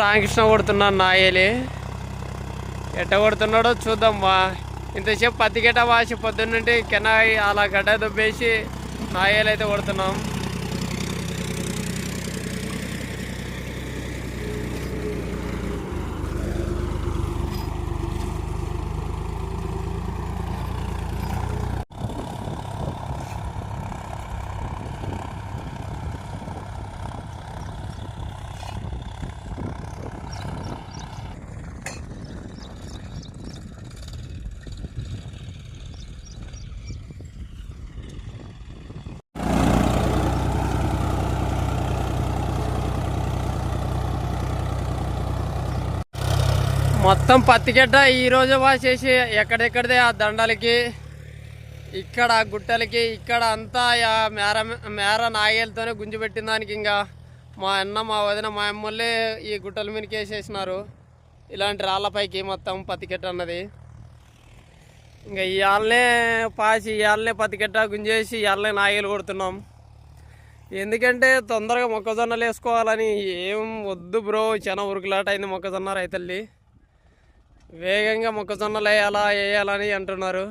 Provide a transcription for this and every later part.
రామకృష్ణ కొడుతున్నాను నాయలి. ఎట్ట కొడుతున్నాడో చూద్దాం బా ఇంతసేపు పత్తి గిట్ట వాసి పొద్దున్నంటే కెనాయి అలా గడ్డ దుబ్బేసి నాయలు అయితే కొడుతున్నాం. మొత్తం పత్తిగడ్డ ఈరోజు వాసేసి ఎక్కడెక్కడిదే ఆ దండలకి ఇక్కడ గుట్టలకి ఇక్కడ అంతా ఆ మేర మేర నాగేలతోనే గుంజు పెట్టిన దానికి ఇంకా మా అన్న మా వదిన మా అమ్మలే ఈ గుట్టల మీదకి వేసేసినారు. ఇలాంటి రాళ్ళపైకి మొత్తం పత్తిగట్ట అన్నది. ఇంకా ఇవాళనే పాసి ఇవాళనే పత్తిగట్ట గుంజేసి ఇవాళనే నాగేలు కొడుతున్నాం. ఎందుకంటే తొందరగా మొక్కజొన్నలు వేసుకోవాలని ఏం వద్దు బ్రో చాలా ఉరుకులాట అయింది మొక్కజొన్న రైతుల్ని వేగంగా మొక్కజొన్నలు వేయాలా వేయాలని అంటున్నారు.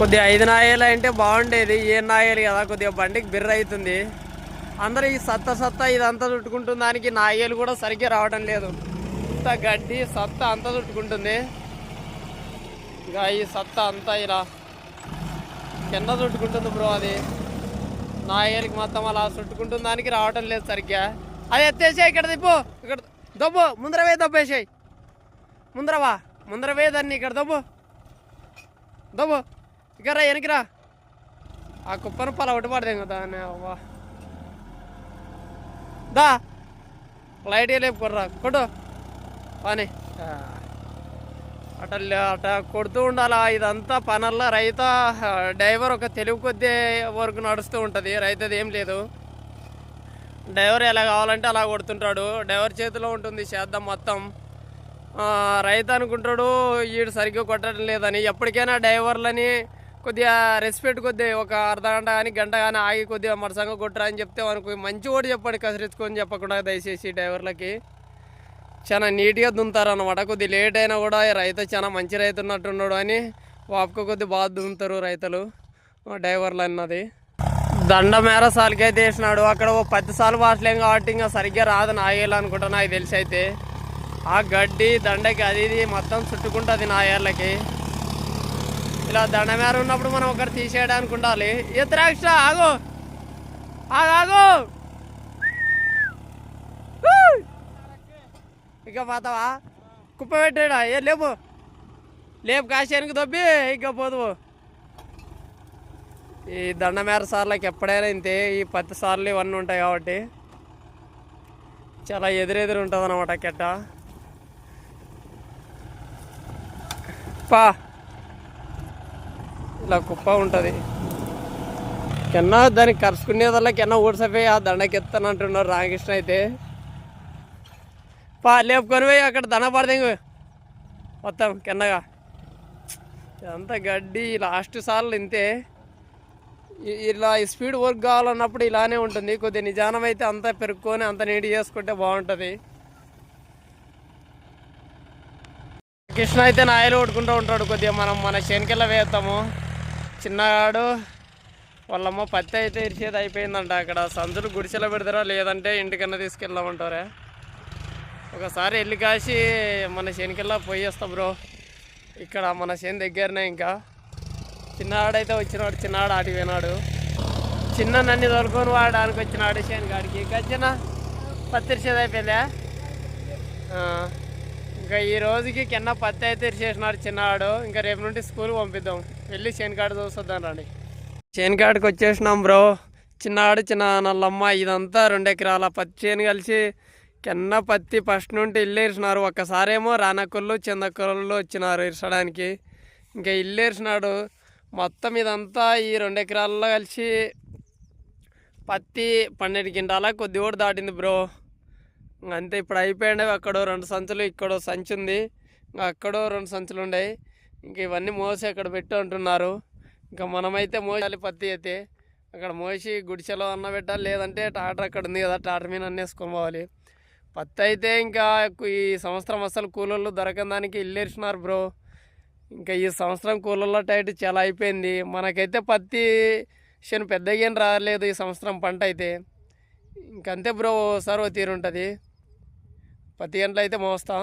కొద్దిగా ఐదు నాయలు అంటే బాగుండేది. ఏ నాయలు కదా కొద్దిగా బండికి బిర్ర అవుతుంది. అందరూ ఈ సత్త సత్త ఇదంతా చుట్టుకుంటున్న దానికి నాయలు కూడా సరిగ్గా రావడం లేదు. ఇంత గడ్డి సత్త అంతా చుట్టుకుంటుంది. ఇంకా ఈ సత్త అంతా ఇలా కింద చుట్టుకుంటుంది బ్రో అది. నాయలకి మొత్తం అలా చుట్టుకుంటున్న దానికి రావటం లేదు సరిగ్గా. అది ఎత్తేసే ఇక్కడ దిప్పు ఇక్కడ దబ్బు. ముందరవే దబ్బేసాయి. ముందరవా ముందర వే దాన్ని ఇక్కడ దబ్బు. దబ్బు. ఇక్కడ రా వెనక్కిరా ఆ కుప్పను పలా ఒకటి పడదేం కదా అవ్వా. దా. లైట్ లేపుకోర్రా కొట్టు. పని. అట అట కొడుతూ ఉండాలా? ఇదంతా పనల్లా? రైత డ్రైవర్ ఒక తెలివి కొద్దీ వరకు నడుస్తూ ఉంటుంది. రైతుది ఏం లేదు. డ్రైవర్ ఎలా కావాలంటే అలా కొడుతుంటాడు. డ్రైవర్ చేతిలో ఉంటుంది చేద్దాం మొత్తం. రైతు అనుకుంటాడు వీడు సరిగ్గా కొట్టడం లేదని. ఎప్పటికైనా డ్రైవర్లని కొద్దిగా రెస్పెక్ట్ కొద్దిగా ఒక అర్ధ గంట కానీ గంట కానీ ఆగి కొద్దిగా మరసంగా కొట్టరా అని చెప్తే మనకు మంచి ఓటు చెప్పండి కసిరించుకొని చెప్పకుండా దయచేసి డ్రైవర్లకి. చాలా నీట్గా దుంతారు అనమాట కొద్ది లేట్ అయినా కూడా రైతు చాలా మంచి రైతు ఉన్నట్టున్నాడు అని వాపుకు కొద్ది బాగా దుంతారు రైతులు. డ్రైవర్లు అన్నది. దండ మేర సాలుకైతే వేసినాడు. అక్కడ ఓ పది సార్లు వాసలేం కాబట్టి ఇంకా సరిగ్గా రాదు నాగేలు నాకు తెలిసి అయితే. ఆ గడ్డి దండకి అది ఇది మొత్తం చుట్టుకుంటుంది నాగేళ్ళకి ఇలా దండ మేర ఉన్నప్పుడు మనం ఒకటి తీసేయడానికి ఉండాలి. ఏ ఆగో. ఆగు ఆగు ఆగు ఊ! ఇక పోతావా? కుప్ప పెట్టాడా? ఏ లేపు. లేపు కాశానికి దొబ్బి ఇక పోదువు. ఈ దండమేర సార్లకి ఎప్పుడైనా ఇంతే ఈ పత్తి సార్లు ఇవన్నీ ఉంటాయి కాబట్టి చాలా ఎదురెదురు ఉంటుంది అనమాట కెట్ట. పా. ఇలా కుప్ప ఉంటుంది. కన్నా దానికి కరుచుకునేదల్లా కన్నా ఊడ్సపోయి ఆ దండకెత్తానంటున్నారు రామకృష్ణ అయితే. పా లేపుకొని పోయి అక్కడ దన పడదేంగు మొత్తం కిందగా. ఇదంతా గడ్డి లాస్ట్ సార్లు ఇంతే. ఇలా స్పీడ్ వర్క్ కావాలన్నప్పుడు ఇలానే ఉంటుంది. కొద్దిగా నిజానం అయితే అంతా పెరుక్కొని అంత నీట్ చేసుకుంటే బాగుంటుంది. కృష్ణ అయితే నాయలు కొట్టుకుంటూ ఉంటాడు. కొద్దిగా మనం మన శనికెళ్ళ వేస్తాము చిన్నగాడు వాళ్ళమ్మ పత్తి అయితే ఇరిచేది అయిపోయిందంట. అక్కడ సంచులు గుడిసెలో పెడతారా లేదంటే ఇంటికన్నా తీసుకెళ్దామంటారా? ఒకసారి వెళ్ళి కాసి మన శనికల్లా పోయేస్తా బ్రో. ఇక్కడ మన శని దగ్గరనే ఇంకా. చిన్నవాడైతే వచ్చినాడు చిన్నవాడు ఆడికి పోయినాడు. చిన్న నన్ను తోలుకొని వాడడానికి ఆడికి వచ్చినాడు శని గాడికి గచ్చిన పత్తిరిసేది అయిపోయిందా? ఇంకా ఈ రోజుకి కింద పత్తి అయితే ఇరిచేసినాడు చిన్నవాడు ఇంకా రేపు నుండి స్కూల్ పంపిద్దాం. వెళ్ళి శనికాడు చూసొద్దాం రండి. శనికాడికి వచ్చేసినాం బ్రో. చిన్నవాడు చిన్న నల్లమ్మ ఇదంతా రెండు ఎకరాల పత్తి చేను కలిసి కెన్న పత్తి ఫస్ట్ నుండి ఇల్లు ఇరిసినారు ఒక్కసారేమో రానకొల్లు చిందకొల్లు వచ్చినారు ఇరచడానికి ఇంకా ఇల్లు ఇరిసినాడు మొత్తం ఇదంతా ఈ రెండు ఎకరాల్లో కలిసి పత్తి పన్నెండు గింటాల కొద్ది కూడా దాటింది బ్రో. ఇంక అంతే ఇప్పుడు అయిపోయింది అక్కడో రెండు సంచులు ఇక్కడో సంచి ఉంది. ఇంకా అక్కడో రెండు సంచులు ఉన్నాయి ఇంక ఇవన్నీ మోసి అక్కడ పెట్టు అంటున్నారు ఇంకా మనమైతే మోసాలి పత్తి అయితే. అక్కడ మోసి గుడిసెలో అన్న పెట్టాలి లేదంటే టాటర్ అక్కడ ఉంది కదా టాటర్ మీద అన్నేసుకొని పోవాలి. పత్తి అయితే ఇంకా ఈ సంవత్సరం అసలు కూలోళ్ళు దొరకని దానికి ఇల్లేసినారు బ్రో. ఇంకా ఈ సంవత్సరం కూలర్ల టైట్ చాలా అయిపోయింది. మనకైతే పత్తి శని పెద్దగా ఏం రాలేదు ఈ సంవత్సరం పంట అయితే. ఇంకంతే బ్రో ఓసారి ఓ తీరు ఉంటుంది. పత్తి గంటలు అయితే మోస్తాం.